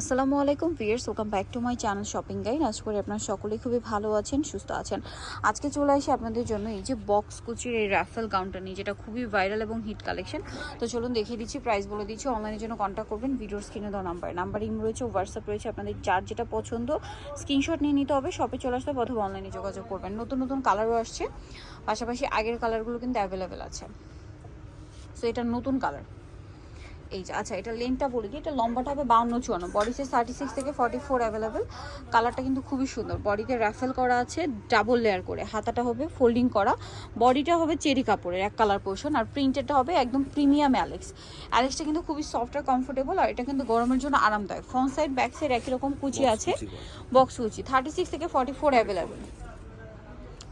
আসসালামু আলাইকুম viewers welcome back to my channel shopping guide. আজ করে আপনারা সকলেই খুবই ভালো আছেন, সুস্থ আছেন। আজকে চলে আসি আপনাদের জন্য এই যে বক্স কুচির এই রাফেল গাউনটা নিয়ে, যেটা খুবই ভাইরাল এবং হিট কালেকশন তো চলুন দেখিয়ে দিচ্ছি প্রাইস বলে দিচ্ছি অনলাইনের জন্য কন্ট্যাক্ট করবেন ভিডিওর স্ক্রিনে দেওয়া নাম্বার নাম্বার ইম রয়েছে হোয়াটসঅ্যাপ রয়েছে, আপনাদের যার যেটা পছন্দ স্ক্রিনশট নিয়ে নিতে হবে শপে চলে আসতে অথবা অনলাইনে যোগাযোগ করবেন। নতুন নতুন কালারও আসছে, পাশাপাশি আগের কালারগুলো কিন্তু অ্যাভেলেবেল আছে। সো এটা নতুন কালার এই যে আচ্ছা এটা লেন্থটা বলে দিই এটা লম্বাটা হবে বাউন্ন চুয়ান্ন। বডি সাইজ থার্টি সিক্স থেকে ফর্টি ফোর অ্যাভেলেবেল কালারটা কিন্তু খুবই সুন্দর। বডিতে র্যাফেল করা আছে ডাবল লেয়ার করে। হাতাটা হবে ফোল্ডিং করা। বডিটা হবে চেরি কাপড়ের এক কালার পোর্শন আর প্রিন্টেডটা হবে একদম প্রিমিয়াম অ্যালেক্স অ্যালেক্সটা কিন্তু খুবই সফট আর কমফোর্টেবল আর এটা কিন্তু গরমের জন্য আরামদায়ক। ফ্রন্ট সাইড ব্যাক সাইড একই রকম কুচি আছে। বক্স কুচি। থার্টি সিক্স থেকে ফর্টি ফোর অ্যাভেলেবেল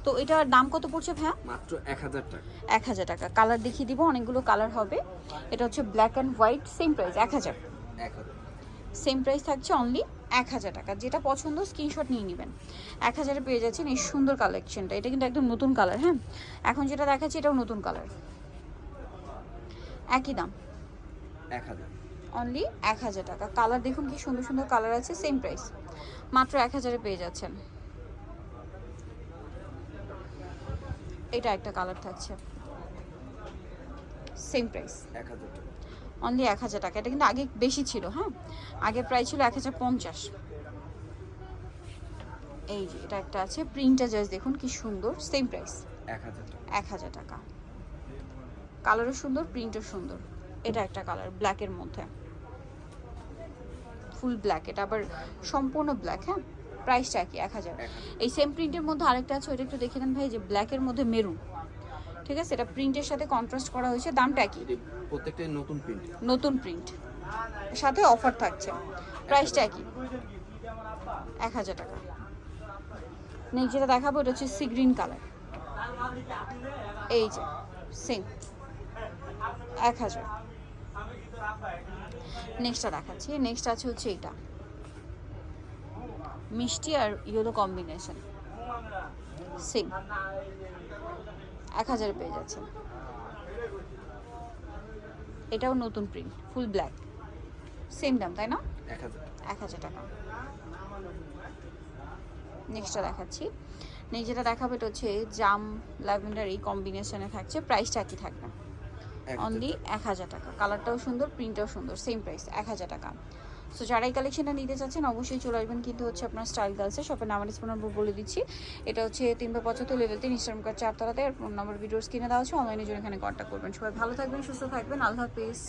তো এটার দাম কত পড়ছে ভাইয়া? মাত্র এক হাজার টাকা। এক হাজার টাকা। কালার দেখিয়ে দিব অনেকগুলো কালার হবে। এটা হচ্ছে black and white same price এক হাজার। এক হাজার। সেম প্রাইস থাকছে অনলি এক হাজার টাকা। যেটা পছন্দ স্ক্রিনশট নিয়ে নেবেন। এক হাজারে পেয়ে যাচ্ছেন এই সুন্দর কালেকশনটা এটা কিন্তু একদম নতুন কালার হ্যাঁ? এখন যেটা দেখাচ্ছি এটাও নতুন কালার একই দাম। এক হাজার। অনলি এক হাজার টাকা। কালার দেখুন কি সুন্দর সুন্দর কালার আছে সেম প্রাইস মাত্র এক হাজারে পেয়ে যাচ্ছেন। এটা একটা কালার থাকছে। সেম প্রাইস এক হাজার টাকা। অনলি এক হাজার টাকা। এটা কিন্তু আগে বেশি ছিল হ্যাঁ? আগে প্রায় ছিল এক হাজার পঞ্চাশ। এই যে এটা একটা আছে প্রিন্টটা জাস্ট দেখুন কি সুন্দর। সেম প্রাইস এক হাজার টাকা। এক হাজার টাকা। কালারও সুন্দর প্রিন্টও সুন্দর। এটা একটা কালার ব্ল্যাকের মধ্যে। ফুল ব্ল্যাক এটা আবার সম্পূর্ণ ব্ল্যাক হ্যাঁ? প্রাইসটা কি এক হাজার। এই সেম প্রিন্টের মধ্যে আরেকটা আছে ওইটা একটু দেখে নেন ভাই যে ব্ল্যাকের মধ্যে মেরুন ঠিক আছে? এটা প্রিন্টের সাথে কন্ট্রাস্ট করা হয়েছে দামটা কি এটি প্রত্যেকটাই নতুন প্রিন্ট নতুন প্রিন্ট সাথে অফার থাকছে। প্রাইসটা কি এক হাজার টাকা। নেক্সট যেটা দেখাবো এটা হচ্ছে সি গ্রিন কালার এই যে সেম এক হাজার। নেক্সটটা দেখাচ্ছি। নেক্সট আছে হচ্ছে এটা মিষ্টি আর ইয়েলো কম্বিনেশন। সেম এক হাজারে পেয়ে যাচ্ছে। এটাও নতুন প্রিন্ট ফুল ব্ল্যাক সেম দাম তাই না? এক হাজার। টাকা। নেক্সটটা দেখাচ্ছি। নেক্সট যেটা দেখাবো এটা হচ্ছে জাম ল্যাভেন্ডার এই কম্বিনেশনে থাকছে। প্রাইসটা কি থাকবে। অনলি এক হাজার টাকা। কালারটাও সুন্দর প্রিন্টটাও সুন্দর সেম প্রাইস এক হাজার টাকা। সো যারা এই কালেকশনটা নিতে চাচ্ছেন, অবশ্যই চলে আসবেন কিন্তু হচ্ছে আপনার স্টাইল গার্লসের শপের নাম্বার স্পোন নম্বর বলে দিচ্ছি। এটা হচ্ছে তিন বা পঁচাত্তর লেভেল তিন ইনস্টাগ্রাম কার্ড চারতলাতে আর ফোন নম্বর ভিডিওস কিনে দেওয়া হচ্ছে অনলাইনে জন্য এখানে কন্ট্যাক্ট করবেন। সবাই ভালো থাকবেন, সুস্থ থাকবেন। আল্লাহ হাফিজ।